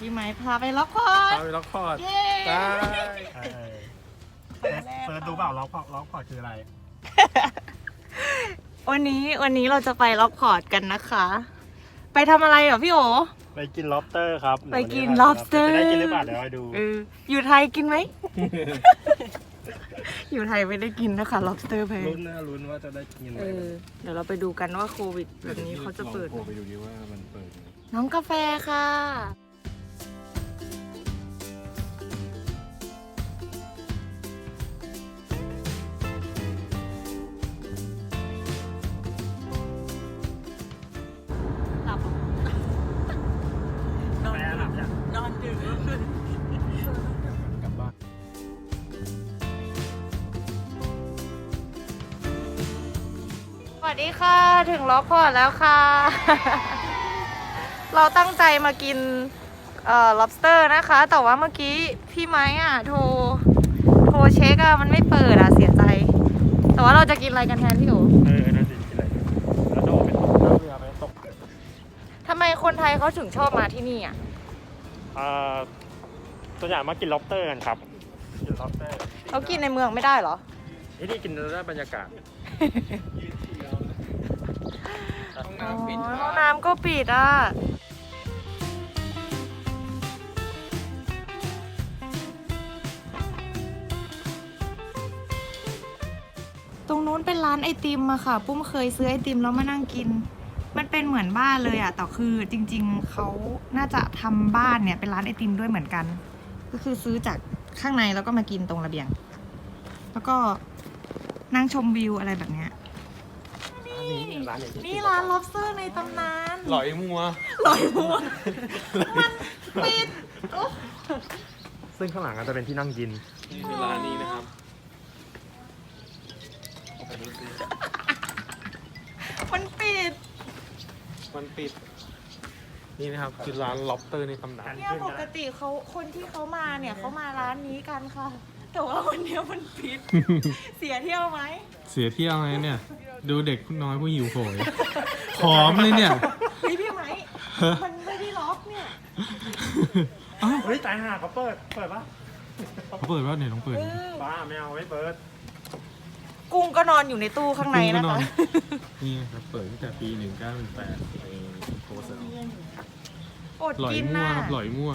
พี่ไม้พาไปล็อกคอร์ดพาไปล็อกคอร์ดเย้ ได้เออเฟิร์สดูเปล่าล็อกพอล็อกพอร์ตคืออะไร วันนี้วันนี้เราจะไปล็อกคอร์ดกันนะคะ ไปทำอะไรเหรอพี่โอ ไปกิน lobster ครับไปกินเดี๋ยววั lobster จะได้กินหรือเปล่าเดี๋ยวไปดู เอออยู่ไทยกินไหม อยู่ไทยไม่ได้กินนะคะ lobster แพงลุ้นนะลุ้นว่าจะได้กินอะไรเออเดี๋ยวเราไปดูกันว่าโควิดแบบนี้เขาจะเปิดลองโทรไปดูดิว่ามันเปิดไหม น้องกาแฟค่ะ สวัสดีค่ะ ถึงล็อกพอร์ตแล้วค่ะ เราตั้งใจมากินเอ่อ lobster นะคะ แต่ว่าเมื่อกี้พี่ไม้อะโทรโทรเช็คอะมันไม่เปิดอะเสียใจ แต่ว่าเราจะกินอะไรกันแทนพี่โอเออน่าจะกินอะไรแล้วโดดไปตกเรือไปตกทำไมคนไทยเขาถึงชอบมาที่นี่อะเอ่อตัวอย่างมากิน lobster กันครับ กิน lobster เขากินในเมืองไม่ได้เหรอที่นี่กินแล้วได้บรรยากาศ อ๋อห้องน้ำก็ปิดอะ ตรงนู้นเป็นร้านไอติมอะค่ะ ปุ้มเคยซื้อไอติมแล้วมานั่งกิน มันเป็นเหมือนบ้านเลยอะแต่คือจริง ๆเขาน่าจะทำบ้านเนี่ยเป็นร้านไอติมด้วยเหมือนกัน ก็คือซื้อจากข้างในแล้วก็มากินตรงระเบียง แล้วก็นั่งชมวิวอะไรแบบเนี้ย นี่ร้านนี้นี่ร้าน lobster ในตำนานหลอยมัว ลอยมัวมันปิดโอ้ซึ่งข้างหลังก็จะเป็นที่นั่งกิน นี่คือร้านนี้นะครับไปดูสิมันปิดมันปิด นี่นะครับคือร้าน lobster ในตำนาน เนี่ยปกติเขาคนที่เขามาเนี่ยเขามาร้านนี้กันค่ะ แต่ว่าวันเนี้ยมันปิด เสียเที่ยวไหมเสียเที่ยวไงเนี่ย ดูเด็กน้อยผู้หิวโหยผอมเลยเนี่ยเฮ้ยพี่ไหมมันไม่ได้ล็อกเนี่ยเฮ้ยตายห่าเขาเปิด เปิดปะเขาเปิดว่าเนี่ยต้องเปิดเออบ้าไม่เอาไม่เปิด กุ้งก็นอนอยู่ในตู้ข้างในกุ้งก็นะนอคะนนี่ครับเปิดตั้งแต่ปี1918เองโคเซลอดหลอยกินมั่วน่ะครับหลอยมั่ว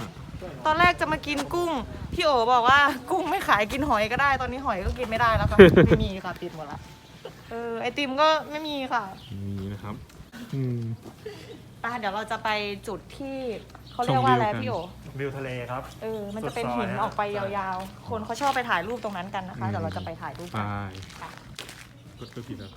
ตอนแรกจะมากินกุ้ง พี่โอบอกว่ากุ้งไม่ขายกินหอยก็ได้ ตอนนี้หอยก็กินไม่ได้แล้วค่ะ ไม่มีค่ะปิดหมดละ เออไอติมก็ไม่มีค่ะนี่นะครับ อืมไป้าเดี๋ยวเราจะไปจุดที่เขาเรียกว่าอะไรชมวิวกันพี่โอ วิวทะเลครับ เออ มันจะเป็นสุดซอยหินฮะออกไปยาวๆ คนเขาชอบไปถ่ายรูปตรงนั้นกันนะคะ เดี๋ยวเราจะไปถ่ายรูปไปกัน กดตัวผิดแล้ว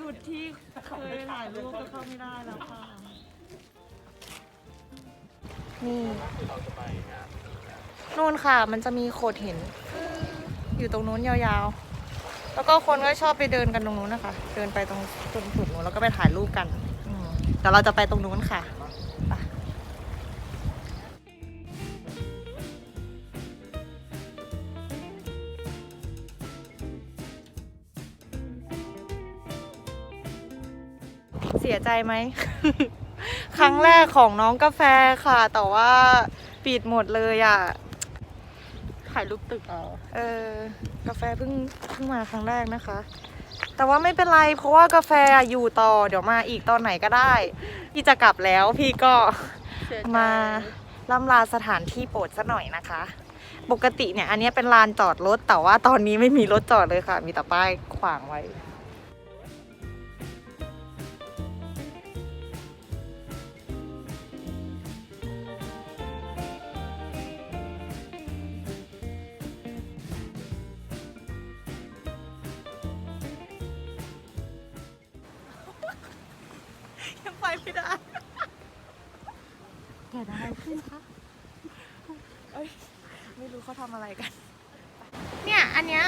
จุดที่เคยถ่ายรูปก็เข้าไม่ได้แล้วค่ะ นี่นู่นค่ะมันจะมีโขดหิน อยู่ตรงนู้นยาวๆ แล้วก็คนก็ชอบไปเดินกันตรงนู้นนะคะ เดินไปตรงตรงจุดนู้นแล้วก็ไปถ่ายรูปกันอืมแต่เราจะไปตรงนู้นค่ะ เสียใจไหม ครั้งแรกของน้องกาแฟค่ะ แต่ว่าปิดหมดเลยอะถ่ายรูปตึกเอาเออ กาแฟเพิ่งเพิ่งมาครั้งแรกนะคะ แต่ว่าไม่เป็นไร เพราะว่ากาแฟอยู่ต่อ เดี๋ยวมาอีกตอนไหนก็ได้ พี่จะกลับแล้วพี่ก็มาล่ำลาสถานที่โปรดซะหน่อยนะคะ ปกติเนี่ย อันเนี้ยเป็นลานจอดรถ แต่ว่าตอนนี้ไม่มีรถจอดเลยค่ะ มีแต่ป้ายขวางไว้ ยังไปไม่ได้เกิดอะไรขึ้นคะเอ้ยไม่รู้เขาทำอะไรกัน เนี่ย อันเนี้ย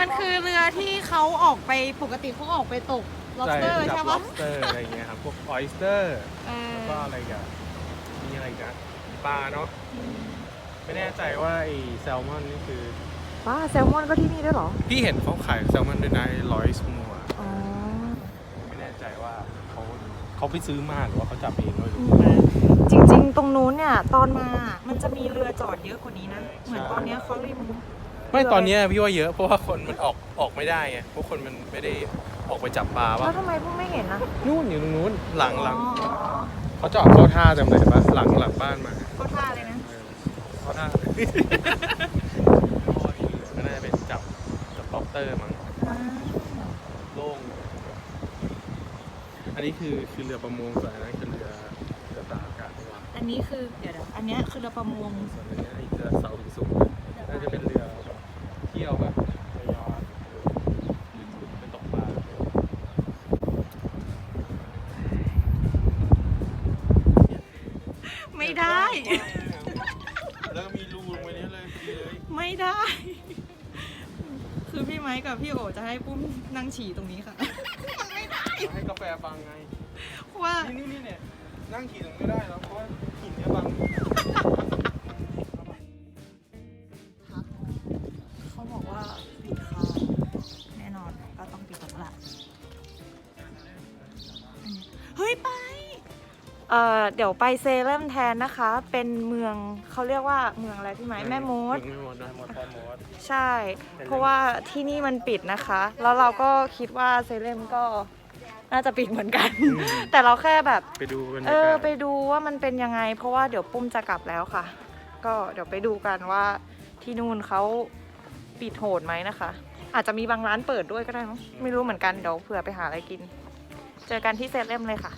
มันคือเรือที่เขาออกไปปกติเขาออกไปตก lobster จัใช่บปะ lobster อะไรอย่างเงี้ยครับพวก oyster เออก็อะไรกันมีอะไรกันปลาเนาะไม่แน่ใจว่าไอ้แซลมอนนี่คือว้าแซลมอนก็ที่นี่ด้วยเหรอ พี่เห็นเขาขายแซลมอนด้วยนะร้อยสมัวอ๋อ ไม่แน่ใจว่า เขาเขาไปซื้อมาหรือว่าเขาจับเองก็ไม่รู้จริงๆ ตรงนู้นเนี่ย ตอนมามันจะมีเรือจอดเยอะกว่านี้นะ เหมือนตอนเนี้ยเขาริมไม่ตอนเนี้ยพี่ว่าเยอะเพราะว่าคนมันออกออกไม่ได้ไงเพราะคนมันไม่ได้ออกไปจับปลาแล้ป่ะวทำไมเพิ่งไม่เห็นนะนู่นอยู่ตรงนู้นหลังหลังอ๋อเขาจอดเข้าท่าจำเลยปะหลังหลังบ้านมาก็ท่าเลยนะ เข้าท่าก็น่าจะเป็นจับจับล็อบสเตอร์มั้งโล่งอันนี้ คือคือเรือประมงส่วนอันนั้นคือเรือเรือตากอากาศนี่หว่าอันนี้คือเดี๋ยวๆอันเนี้ยคือเรือประมงส่วนอันนี้ไอ้เรือเสาหินสูงน่าจะเป็นเรือเที่ยวแบบเรือยอชต์หรือเป็นตกปลาไม่ได้ แล้วก็มีรูลงไปนี้เลยดีเลยไม่ได้ คือพี่ไม้กับพี่โอจะให้ปุ้มนั่งฉี่ตรงนี้ค่ะ ให้กาแฟบังไงเพราะว่านี่นี่นี่เนี่ยนั่งขี่ตรงนี้ไม่ได้แล้วเพราะว่าหินเนี่ยบังเขาบอกว่าปิดค่ะแน่นอนก็ต้องปิดแล้วล่ะเฮ้ยไป เอ่อเดี๋ยวไปเซเลมแทนนะคะ เป็นเมืองเขาเรียกว่าเมืองอะไรพี่ไม้แม่มดแม่มดนะมดแม่มดใช่ เพราะว่าที่นี่มันปิดนะคะ แล้วเราก็คิดว่าเซเลมก็ น่าจะปิดเหมือนกัน แต่เราแค่แบบ ไปดูบรรเอยากาอศไปดูว่ามันเป็นยังไง เพราะว่าเดี๋ยวปุ้มจะกลับแล้วค่ะ ก็เดี๋ยวไปดูกันว่าที่นู่นเขาปิดโหดไหมนะคะ อาจจะมีบางร้านเปิดด้วยก็ได้มั้งไม่รู้เหมือนกันเดี๋ยวเผื่อไปหาอะไรกิน เจอกันที่เซเลมเลยค่ะ